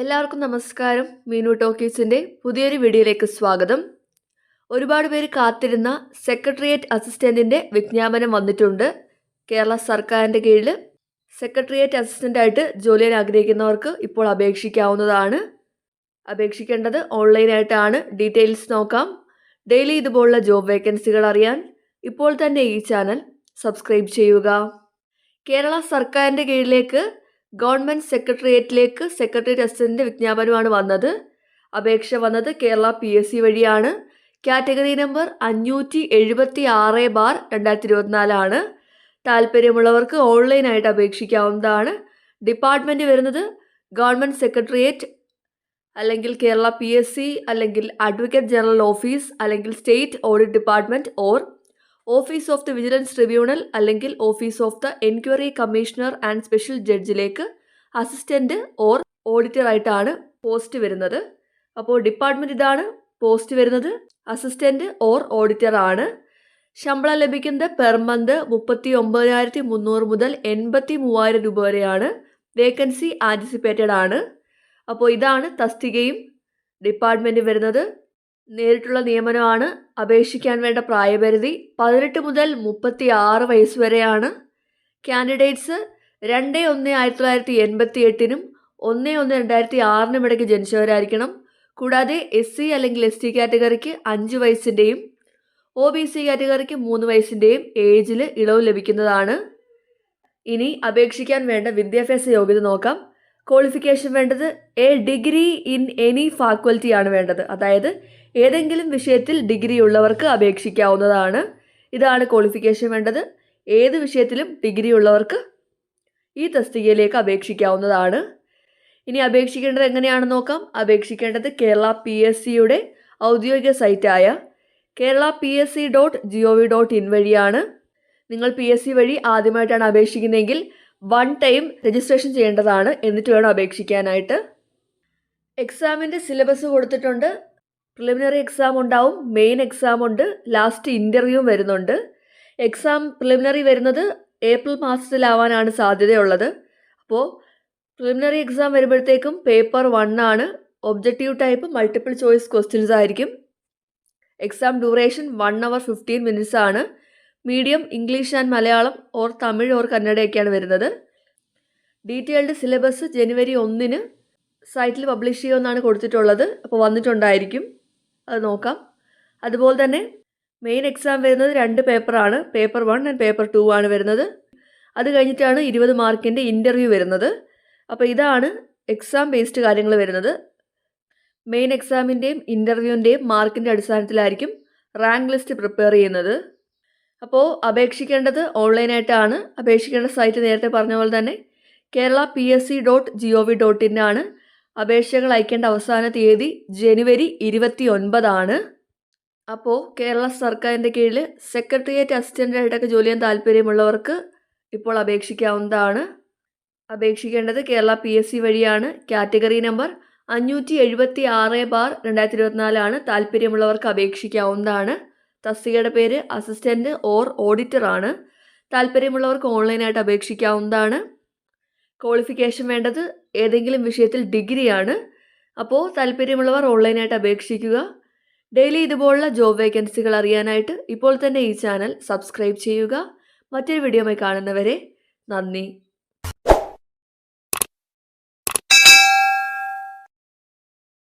എല്ലാവർക്കും നമസ്കാരം. മീനു ടോക്കീസിന്റെ പുതിയൊരു വീഡിയോയിലേക്ക് സ്വാഗതം. ഒരുപാട് പേര് കാത്തിരുന്ന സെക്രട്ടേറിയറ്റ് അസിസ്റ്റന്റിന്റെ വിജ്ഞാപനം വന്നിട്ടുണ്ട്. കേരള സർക്കാരിന്റെ കീഴിൽ സെക്രട്ടേറിയറ്റ് അസിസ്റ്റന്റായിട്ട് ജോലി ചെയ്യാൻ ആഗ്രഹിക്കുന്നവർക്ക് ഇപ്പോൾ അപേക്ഷിക്കാവുന്നതാണ്. അപേക്ഷിക്കേണ്ടത് ഓൺലൈനായിട്ടാണ് ഡീറ്റെയിൽസ് നോക്കാം. ഡെയിലി ഇതുപോലുള്ള ജോബ് വേക്കൻസികൾ അറിയാൻ ഇപ്പോൾ തന്നെ ഈ ചാനൽ സബ്സ്ക്രൈബ് ചെയ്യുക. കേരള സർക്കാരിന്റെ കീഴിലേക്ക് ഗവൺമെന്റ് സെക്രട്ടേറിയറ്റിലേക്ക് സെക്രട്ടേറിയറ്റ് അസിസ്റ്റന്റ് വിജ്ഞാപനമാണ് വന്നത്. അപേക്ഷ വന്നത് കേരള പി എസ് സി വഴിയാണ്. കാറ്റഗറി നമ്പർ അഞ്ഞൂറ്റി എഴുപത്തി ആറ് ബാർ രണ്ടായിരത്തി ഇരുപത്തിനാലാണ് താല്പര്യമുള്ളവർക്ക് ഓൺലൈനായിട്ട് അപേക്ഷിക്കാവുന്നതാണ്. ഡിപ്പാർട്ട്മെന്റ് വരുന്നത് ഗവൺമെന്റ് സെക്രട്ടേറിയറ്റ് അല്ലെങ്കിൽ കേരള പി എസ് സി അല്ലെങ്കിൽ അഡ്വക്കേറ്റ് ജനറൽ ഓഫീസ് അല്ലെങ്കിൽ state audit department or office of the vigilance tribunal അല്ലെങ്കിൽ office of the enquiry commissioner and special ജഡ്ജിലേക്ക് assistant or auditor ആയിട്ടാണ് പോസ്റ്റ് വരുന്നത്. അപ്പോൾ ഡിപ്പാർട്ട്മെന്റ് ഇതാണ് പോസ്റ്റ് വരുന്നത്. അസിസ്റ്റന്റ് ഓർ ഓഡിറ്റർ ആണ്. ശമ്പളം ലഭിക്കുന്നത് പെർ മന്ത് മുപ്പത്തി ഒമ്പതിനായിരത്തി മുന്നൂറ് മുതൽ എൺപത്തി മൂവായിരം രൂപ വരെയാണ്. വേക്കൻസി ആന്റിസിപ്പേറ്റഡ് ആണ്. അപ്പോൾ ഇതാണ് തസ്തികയും ഡിപ്പാർട്ട്മെന്റ് വരുന്നത്. നേരിട്ടുള്ള നിയമനമാണ് അപേക്ഷിക്കാൻ വേണ്ട പ്രായപരിധി പതിനെട്ട് മുതൽ മുപ്പത്തി ആറ് വയസ്സ് വരെയാണ്. കാൻഡിഡേറ്റ്സ് രണ്ട് ഒന്ന് ആയിരത്തി തൊള്ളായിരത്തി എൺപത്തി എട്ടിനും ഒന്ന് ഒന്ന് രണ്ടായിരത്തി ആറിനും ഇടയ്ക്ക് ജനിച്ചവരായിരിക്കണം. കൂടാതെ എസ് സി അല്ലെങ്കിൽ എസ് ടി കാറ്റഗറിക്ക് അഞ്ച് വയസ്സിന്റെയും ഒ ബി സി കാറ്റഗറിക്ക് മൂന്ന് വയസ്സിന്റെയും ഏജിൽ ഇളവ് ലഭിക്കുന്നതാണ്. ഇനി അപേക്ഷിക്കാൻ വേണ്ട വിദ്യാഭ്യാസ യോഗ്യത നോക്കാം. ക്വാളിഫിക്കേഷൻ വേണ്ടത് a degree in any faculty ആണ് വേണ്ടത്. അതായത് ഏതെങ്കിലും വിഷയത്തിൽ ഡിഗ്രി ഉള്ളവർക്ക് അപേക്ഷിക്കാവുന്നതാണ്. ഇതാണ് ക്വാളിഫിക്കേഷൻ വേണ്ടത്. ഏത് വിഷയത്തിലും ഡിഗ്രി ഉള്ളവർക്ക് ഈ തസ്തികയിലേക്ക് അപേക്ഷിക്കാവുന്നതാണ്. ഇനി അപേക്ഷിക്കേണ്ടത് എങ്ങനെയാണെന്ന് നോക്കാം. അപേക്ഷിക്കേണ്ടത് കേരള പി എസ് സിയുടെ ഔദ്യോഗിക സൈറ്റായ Kerala P S C dot G O V dot in വഴിയാണ്. നിങ്ങൾ പി എസ് സി വഴി ആദ്യമായിട്ടാണ് അപേക്ഷിക്കുന്നതെങ്കിൽ വൺ ടൈം രജിസ്ട്രേഷൻ ചെയ്യേണ്ടതാണ് എന്നിട്ട് വേണം അപേക്ഷിക്കാനായിട്ട്. എക്സാമിന്റെ സിലബസ് കൊടുത്തിട്ടുണ്ട്. പ്രിലിമിനറി എക്സാം ഉണ്ടാവും. മെയിൻ എക്സാം ഉണ്ട്. ലാസ്റ്റ് ഇന്റർവ്യൂവും വരുന്നുണ്ട്. എക്സാം പ്രിലിമിനറി വരുന്നത് ഏപ്രിൽ മാസത്തിലാവാനാണ് സാധ്യതയുള്ളത്. അപ്പോൾ പ്രിലിമിനറി എക്സാം വരുമ്പോഴത്തേക്കും പേപ്പർ വൺ ആണ്. Objective type multiple choice questions ആയിരിക്കും. Exam duration one hour fifteen minutes ആണ്. Medium English and Malayalam or Tamil or കന്നഡയൊക്കെയാണ് വരുന്നത്. ഡീറ്റെയിൽഡ് സിലബസ് ജനുവരി ഒന്നിന് സൈറ്റിൽ പബ്ലിഷ് ചെയ്യുമെന്നാണ് കൊടുത്തിട്ടുള്ളത്. അപ്പോൾ വന്നിട്ടുണ്ടായിരിക്കും. അത് നോക്കാം. അതുപോലെ തന്നെ മെയിൻ എക്സാം വരുന്നത് രണ്ട് പേപ്പറാണ് paper one and paper two ആണ് വരുന്നത്. അത് കഴിഞ്ഞിട്ടാണ് ഇരുപത് മാർക്കിന്റെ ഇന്റർവ്യൂ വരുന്നത്. അപ്പോൾ ഇതാണ് എക്സാം ബേസ്ഡ് കാര്യങ്ങൾ വരുന്നത്. മെയിൻ എക്സാമിന്റെയും ഇന്റർവ്യൂവിന്റെയും മാർക്കിന്റെ അടിസ്ഥാനത്തിലായിരിക്കും റാങ്ക് ലിസ്റ്റ് പ്രിപ്പയർ ചെയ്യുന്നത്. അപ്പോൾ അപേക്ഷിക്കേണ്ടത് ഓൺലൈനായിട്ടാണ്. അപേക്ഷിക്കേണ്ട സൈറ്റ് നേരത്തെ പറഞ്ഞ പോലെ തന്നെ Kerala P S C dot G O V dot in ആണ്. അപേക്ഷകൾ അയക്കേണ്ട അവസാന തീയതി ജനുവരി ഇരുപത്തി ഒൻപതാണ് അപ്പോൾ കേരള സർക്കാരിന്റെ കീഴിൽ സെക്രട്ടേറിയറ്റ് അസിസ്റ്റന്റായിട്ടൊക്കെ ജോലി ചെയ്യാൻ താല്പര്യമുള്ളവർക്ക് ഇപ്പോൾ അപേക്ഷിക്കാവുന്നതാണ്. അപേക്ഷിക്കേണ്ടത് കേരള പി എസ് സി വഴിയാണ്. കാറ്റഗറി നമ്പർ അഞ്ഞൂറ്റി എഴുപത്തി ആറ് ബാർ രണ്ടായിരത്തി ഇരുപത്തിനാലാണ് താല്പര്യമുള്ളവർക്ക് അപേക്ഷിക്കാവുന്നതാണ്. തസ്തികയുടെ പേര് അസിസ്റ്റന്റ് ഓർ ഓഡിറ്റർ ആണ് താല്പര്യമുള്ളവർക്ക് ഓൺലൈനായിട്ട് അപേക്ഷിക്കാവുന്നതാണ്. ക്വാളിഫിക്കേഷൻ വേണ്ടത് ഏതെങ്കിലും വിഷയത്തിൽ ഡിഗ്രിയാണ്. അപ്പോൾ താല്പര്യമുള്ളവർ ഓൺലൈനായിട്ട് അപേക്ഷിക്കുക. ഡെയിലി ഇതുപോലുള്ള ജോബ് വേക്കൻസികൾ അറിയാനായിട്ട് ഇപ്പോൾ തന്നെ ഈ ചാനൽ സബ്സ്ക്രൈബ് ചെയ്യുക. മറ്റൊരു വീഡിയോയുമായി കാണുന്നവരെ നന്ദി.